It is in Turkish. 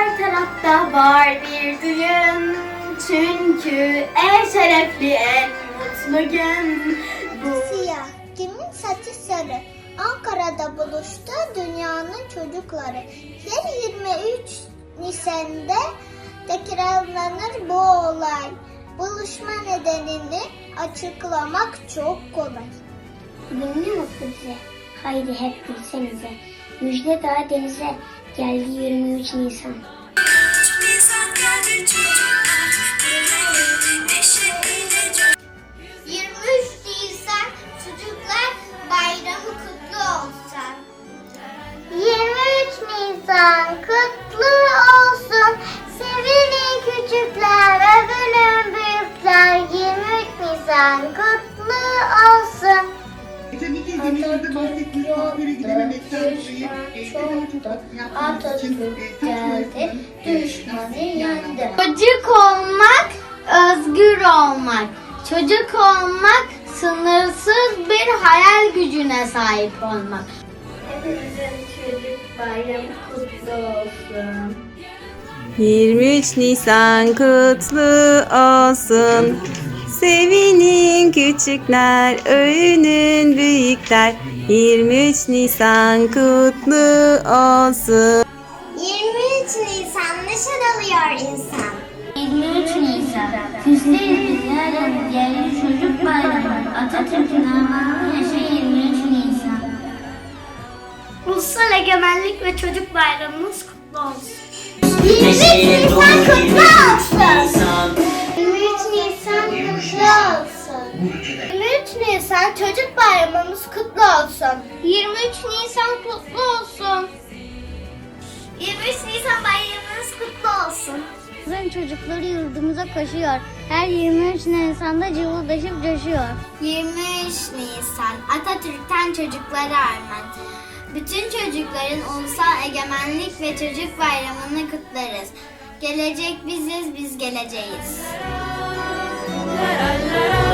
her tarafta var bir düğün. Çünkü en şerefli, en mutlu gün. Bu Siyah, kimin saçı sarı. Ankara'da buluştu dünyanın çocukları. Her 23 Nisan'da tekrarlanır bu olay. Buluşma nedenini açıklamak çok kolay. Ünlü mutlu bize, haydi hep gülsenize. Müjde dağı denize, geldi 23 Nisan. Çocuklar, dünyayı neşeyle coştu. 23 Nisan çocuklar bayramı kutlu olsun. 23 Nisan kutlu olsun. Sevinin küçükler, övünün büyükler. 23 Nisan kutlu. İzlemekte bahsettiğiniz kuaföre gidememekten dolayı eğitim için geldi, düşmanı yendi. Çocuk olmak, özgür olmak. Çocuk olmak, sınırsız bir hayal gücüne sahip olmak. Hepimizin çocuk bayramı kutlu olsun. 23 Nisan kutlu olsun. Sevinin küçükler, övünün büyükler. 23 Nisan kutlu olsun. 23 Nisan neşe doluyor insan. 23 Nisan, küsleriz biz yarın, geldi çocuk bayramı. Atatürk'ün armağanı yaşa 23 Nisan. Ulusal Egemenlik ve Çocuk Bayramımız kutlu olsun. 23 Nisan kutlu olsun. 23 Nisan çocuk bayramımız kutlu olsun. 23 Nisan kutlu olsun. 23 Nisan bayramımız kutlu olsun. Kızın çocukları yurdumuza koşuyor. Her 23 Nisan'da cıvıldaşıp coşuyor. 23 Nisan Atatürk'ten çocuklara armağan. Bütün çocukların ulusal egemenlik ve çocuk bayramını kutlarız. Gelecek biziz, biz geleceğiz. la la la